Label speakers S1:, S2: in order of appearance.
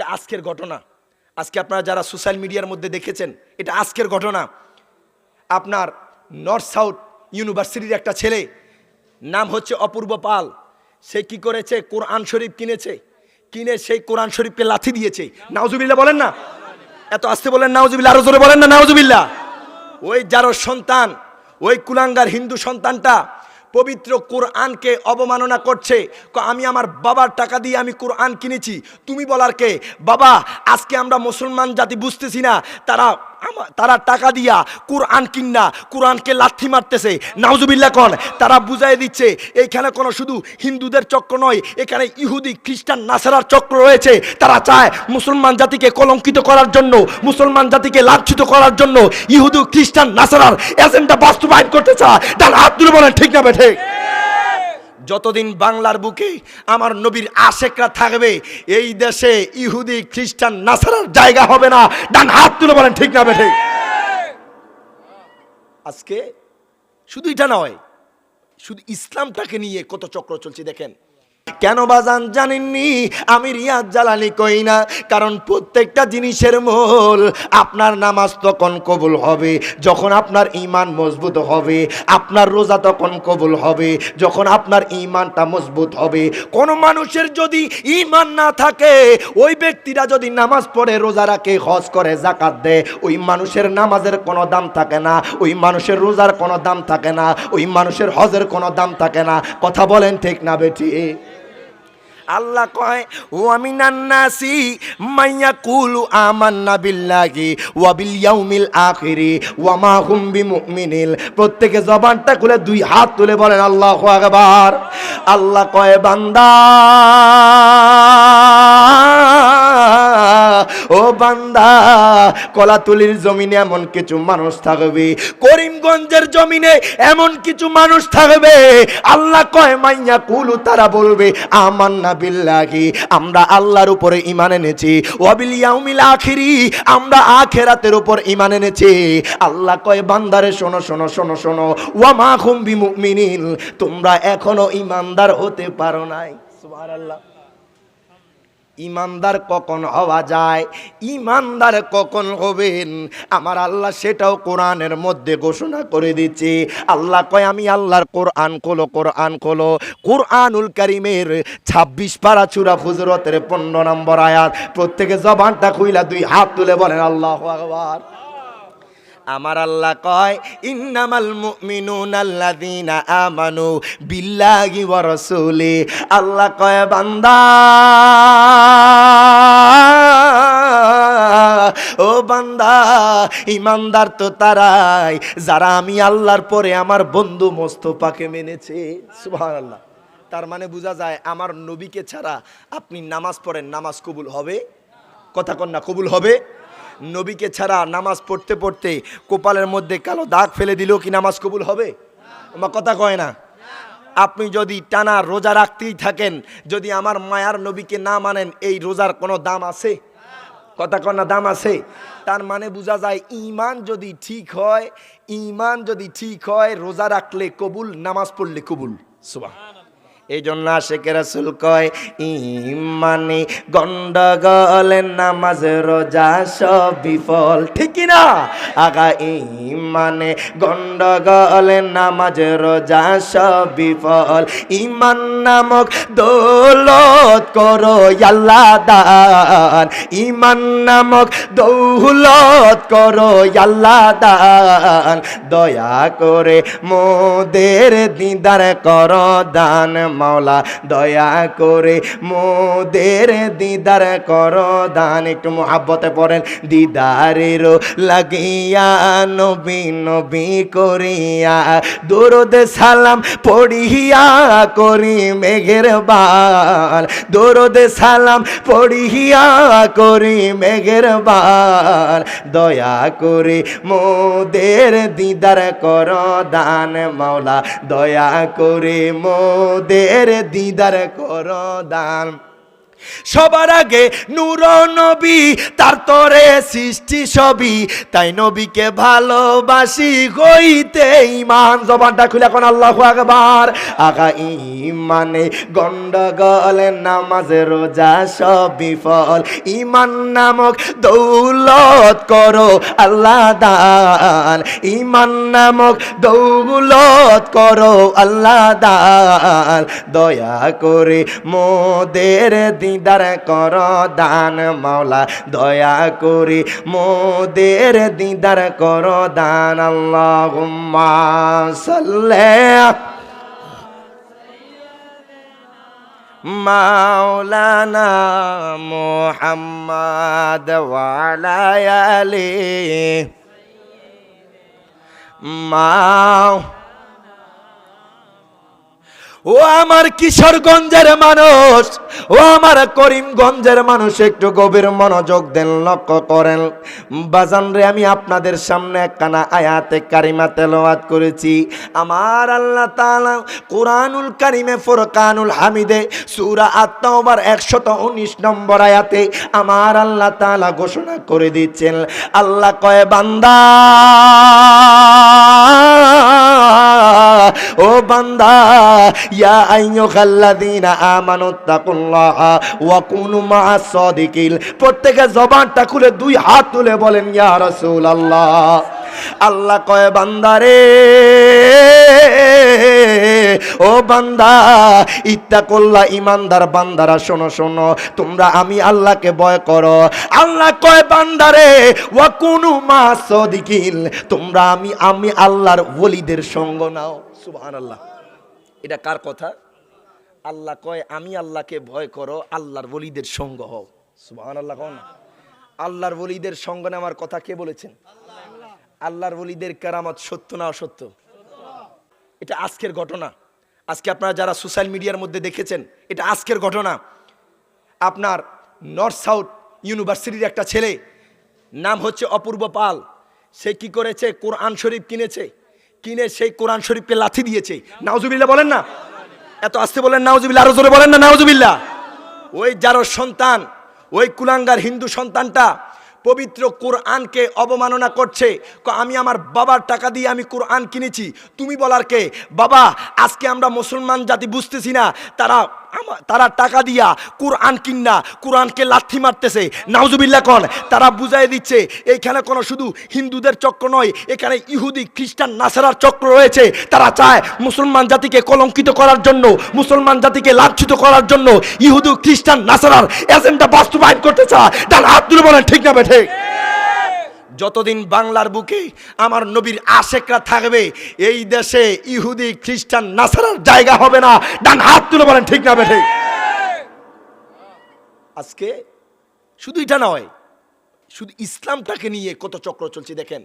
S1: এটা আজকের ঘটনা। আজকে আপনারা যারা সোশ্যাল মিডিয়ার মধ্যে দেখেছেন, এটা আজকের ঘটনা। আপনার নর্থ সাউথ ইউনিভার্সিটির একটা ছেলে, নাম হচ্ছে অপূর্ব পাল। সে কি করেছে? কোরআন শরীফ কিনেছে। কিনে সেই কোরআন শরীফকে লাথি দিয়েছে। নাওজুবিল্লা বলেন না। এত আসতে বলেন নাওজুবিল্লা আরও জোরে বলেন না নাওজুবিল্লা ওই যারো সন্তান, ওই কুলাঙ্গার হিন্দু সন্তানটা পবিত্র কোরআনকে অবমাননা করছে। আমি আমার বাবার টাকা দিয়ে আমি কোরআন কিনেছি। তুমি বলার কে? বাবা, আজকে আমরা মুসলমান জাতি বুঝতেছি না, তারা তারা টাকা দিয়া কোরআন কিন্না, কোরআনকে লাথি মারতেছে। নাউজুবিল্লা কন, তারা বুঝাই দিচ্ছে, এইখানে কোনো শুধু হিন্দুদের চক্র নয়, এখানে ইহুদি, খ্রিস্টান, নাসারার চক্র রয়েছে। তারা চায় মুসলমান জাতিকে কলঙ্কিত করার জন্য, মুসলমান জাতিকে লাঞ্ছিত করার জন্য ইহুদি, খ্রিস্টান, নাসারার এজেন্ডা বাস্তবায়ন করতে চায়। তার তুলে বলেন, ঠিক না বেঠে যতদিন বাংলার বুকে আমার নবীর আশেকরা থাকবে, এই দেশে ইহুদি, খ্রিস্টান, নাসারার জায়গা হবে না। ডান হাত তুলে বলেন, ঠিক না, বেঠে? আজকে শুধু এটা নয়, শুধু ইসলামটাকে নিয়ে কত চক্র চলছে, দেখেন। কেন বাজান জানেননি? আমি রিয়াজ জ্বালানি কই না? কারণ প্রত্যেকটা জিনিসের মূল আপনার নামাজ তখন কবুল হবে, যখন আপনার ইমান মজবুত হবে, আপনার রোজা তখন কবুল হবে, যখন আপনার ইমানটা মজবুত হবে। কোন মানুষের যদি ইমান না থাকে, ওই ব্যক্তিরা যদি নামাজ পড়ে, রোজা রাখে, হজ করে জাকাত দেয়, ওই মানুষের নামাজের কোনো দাম থাকে না, ওই মানুষের রোজার কোনো দাম থাকে না, ওই মানুষের হজের কোনো দাম থাকে না। কথা বলেন ঠিক না বেটি আল্লাহ কয় ও আমি নান্নাসি মাইয়া কুলু আমান্না বিল্লাহি ওয়া বিল ইয়াউমিল আখিরি ওয়া মা হুম বিমুমিনিল প্রত্যেকে জবানটা খুলে দুই হাত তুলে বলেন, আল্লাহু আকবার। আল্লাহ কয়, বান্দা ও বান্দা, কলাতুলির জমিনে এমন কিছু মানুষ থাকবে, করিমগঞ্জের জমিনে এমন কিছু মানুষ থাকবে। আল্লাহ কয়, মাইয়া কুলু তারা বলবে, আমান্না বিল্লাহি আমরা আল্লাহর উপরে ইমান এনেছি। ওয়াবিল ইয়াউমিল আখিরি, আমরা আখেরাতের উপর ইমান এনেছি। আল্লাহ কয়, বান্দারে, শোনো শোনো শোনো শোনো। ওয়া মা হুম বিমুমিনিন তোমরা এখনও ইমানদার হতে পারো নাই। সুবহানাল্লাহ। ইমানদার কখন হওয়া যায়? ইমানদার কখন হবেন? আমার আল্লাহ সেটাও কোরআনের মধ্যে ঘোষণা করে দিচ্ছে। আল্লাহ কয়, আমি আল্লাহর কোরআন খোলো কোরআন খোলো। কোরআনুল করিমের ছাব্বিশ পারা চূড়া ফুজরতের পনেরো নম্বর আয়াত, প্রত্যেকে জবানটা খুইলা দুই হাত তুলে বলেন, আল্লাহ আকবার। আমার আল্লাহ কয়, ইন্নামাল মুমিনুন আল্লাযীনা আমানু বিল্লাহি ওয়া রাসূলি। আল্লাহ কয়, বান্দা, ও বান্দা, ইমানদার তো তারাই, যারা আমি আল্লাহর পরে আমার বন্ধু মোস্তফাকে মেনেছে। সুবহানাল্লাহ। তার মানে বোঝা যায়, আমার নবীকে ছাড়া আপনি নামাজ পড়েন, নামাজ কবুল হবে? কথা কন্যা কবুল হবে? নবীকে ছাড়া নামাজ পড়তে পড়তে কপালের মধ্যে কালো দাগ ফেলে দিলেও কি নামাজ কবুল হবে? আমার কথা কয় না। আপনি যদি টানা রোজা রাখতেই থাকেন, যদি আমার মায়ার নবীকে না মানেন, এই রোজার কোনো দাম আছে? কথা কন্যা দাম আছে। তার মানে বোঝা যায় ইমান যদি ঠিক হয় ইমান যদি ঠিক হয়, রোজা রাখলে কবুল, নামাজ পড়লে কবুল। সুবাহ এই জন্য আশেকের রাসুল কয়, ইমানে গন্ডগোল নামাজ, রোজা সব বিফল। ঠিক না আগা, ইমানে গন্ডগোল নামাজ, রোজা সব বিফল। ইমান নামক দৌলত করো আল্লাহ দান। ইমান নামক দৌলত করো আল্লাহ দান। দয়া করে মোদের দিদার কর দান। মাওলা, দয়া করে মোদের দিদার কর দান একটু মোহাব্বতে পড়েন, দিদারের লাগিয়া নবী নবী করিয়া দরদ সালাম পড়িয়া করি মেঘের বাল দরদ সালাম পড়িয়া করি মেঘের বাল দয়া করে মোদের দিদার কর দান মাওলা, দয়া করে মোদের দিদার কর দান। সবার আগে নূর নবী, তার তরে সৃষ্টি সবই তাই নবীকে ভালোবাসি হইতে ইমান জবানটা খুলে এখন আল্লাহ আকবার। আগা ইমানে গন্ডগোল, নামাজ, রোজা সব বিফল। ইমান নামক দৌলত করো, আল্লাহ দান। ইমান নামক দৌলত করো, আল্লাহ দান। দয়া করে মোদের দিদার কর দান মাওলা, দয়া করে মোদের দিদার কর দান। আল্লাহ সাল্লাহ মাওলানা মোহাম্মদ ওয়ালায়ালে মাও ও আমার কিশোরগঞ্জের মানুষ, ও আমার করিমগঞ্জের মানুষ, একটু গভীর মনোযোগ দেন, লক্ষ্য করেন। বাজান রে, আমি আপনাদের সামনে একখানা আয়াতে কারিমা তেলাওয়াত করেছি। আমার আল্লাহ কোরআনুল কারিমে ফুরকানুল হামিদে সূরা আত-তাওবার 119 নম্বর আয়াতে আমার আল্লাহ তাআলা ঘোষণা করে দিচ্ছেন। আল্লাহ কয়, বান্দা! ও বান্দা, ইয়া আইয়ুহাল্লাযীনা আমানু তাকুল্লাহা ওয়া কুনু মা'আস সাদিকিল প্রত্যেকে জবানটা খুলে দুই হাত তুলে বলেন, ইয়া রাসূলুল্লাহ। আল্লাহ কয় বান্দারে ও বান্দা, ইত্তাকুল্লাহ ইমানদার বান্দারা, শোনো শোনো, তোমরা আমি আল্লাহকে ভয় করো। আল্লাহ কয় বান্দারে ওয়া কুনু মা'আস সাদিকিল তোমরা আমি আমি আল্লাহর ওলিদের সঙ্গ নাও। সুবহানাল্লাহ। এটা কার কথা? আল্লাহ কয়, আমি আল্লাহকে ভয় করো, আল্লাহর বলিদের সঙ্গ হও। সুবাহান আল্লাহ কন আল্লাহর বলিদের সঙ্গ নেওয়ার কথা কে বলেছেন? আল্লাহর বলিদের কেরামত সত্য না অসত্য? এটা আজকের ঘটনা। আজকে আপনারা যারা সোশ্যাল মিডিয়ার মধ্যে দেখেছেন, এটা আজকের ঘটনা। আপনার নর্থ সাউথ ইউনিভার্সিটির একটা ছেলে, নাম হচ্ছে অপূর্ব পাল। সে কি করেছে? কোরআন শরীফ কিনেছে। কিনে সেই কোরআন শরীফকে লাথি দিয়েছে। নাওজুবিল্লাহ বলেন না? এত আসতে বলেন নাওজুবিল্লাহ আরও জোরে বলেন না নাওজুবিল্লাহ ওই যারো সন্তান, ওই কুলাঙ্গার হিন্দু সন্তানটা পবিত্র কোরআনকে অবমাননা করছে। আমি আমার বাবার টাকা দিয়ে আমি কোরআন কিনেছি। তুমি বলার কে? বাবা, আজকে আমরা মুসলমান জাতি বুঝতেছি না, তারা তারা টাকা দিয়া কোরআন কিন্না, কোরআনকে লাথি মারতেছে। নাউজুবিল্লাহ কন, তারা বুঝাই দিচ্ছে, এইখানে কোনো শুধু হিন্দুদের চক্র নয়, এখানে ইহুদি, খ্রিস্টান, নাসারার চক্র রয়েছে। তারা চায় মুসলমান জাতিকে কলঙ্কিত করার জন্য, মুসলমান জাতিকে লাঞ্ছিত করার জন্য ইহুদি, খ্রিস্টান, নাসারার এজেন্ডা বাস্তবায়ন করতে চায়। তার তুলে বলেন, ঠিক না বেঠে যতদিন বাংলার বুকে আমার নবীর আশেকরা থাকবে, এই দেশে ইহুদি, খ্রিস্টান, নাসারার জায়গা হবে না। ডান হাত তুলে বলেন, ঠিক না বেঠে? আজকে শুধু এটা নয়, শুধু ইসলামটাকে নিয়ে কত চক্র চলছে দেখেন।